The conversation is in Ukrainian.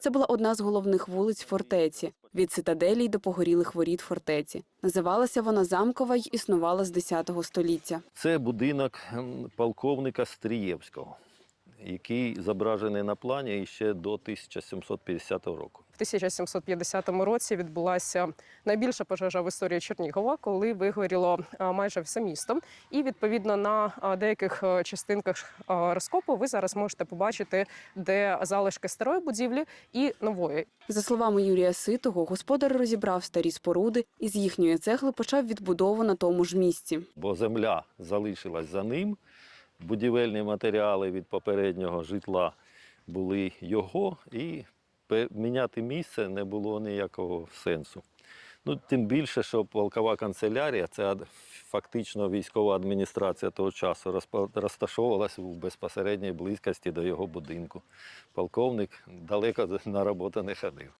Це була одна з головних вулиць фортеці від цитаделі до погорілих воріт фортеці. Називалася вона замкова й існувала з 10 століття. Це будинок полковника Стрієвського, який зображений на плані ще до 1750 року. В 1750 році відбулася найбільша пожежа в історії Чернігова, коли вигоріло майже все місто. І відповідно на деяких частинках розкопу ви зараз можете побачити, де залишки старої будівлі і нової. За словами Юрія Ситого, господар розібрав старі споруди і з їхньої цегли почав відбудову на тому ж місці. бо земля залишилась за ним. Будівельні матеріали від попереднього житла були його, і міняти місце не було ніякого сенсу. Ну, тим більше, що полкова канцелярія, це фактично військова адміністрація того часу, розташовувалася в безпосередній близькості до його будинку. Полковник далеко на роботу не ходив.